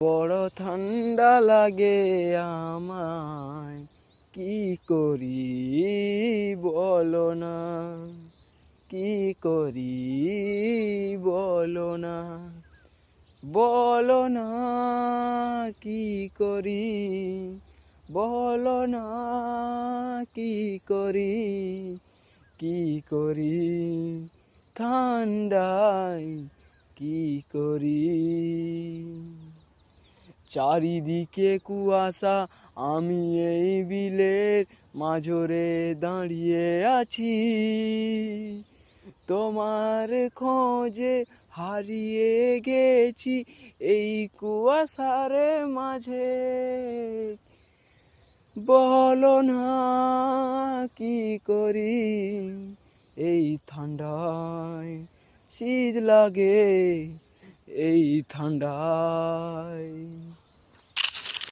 বড় ঠান্ডা লাগে আমায়। কি করি বলো না, কি করি বলো না বলো না কি করি, বলো না কি করি কি করি, ঠান্ডায় কি করি। চারিদিকে কুয়াশা, আমি এই বিলের মাঝরে দাঁড়িয়ে আছি। তোমার খোঁজে হারিয়ে গেছি এই কুয়াশার মাঝে। বলো না, কি করি? এই ঠান্ডায় শীত লাগে, এই ঠান্ডায়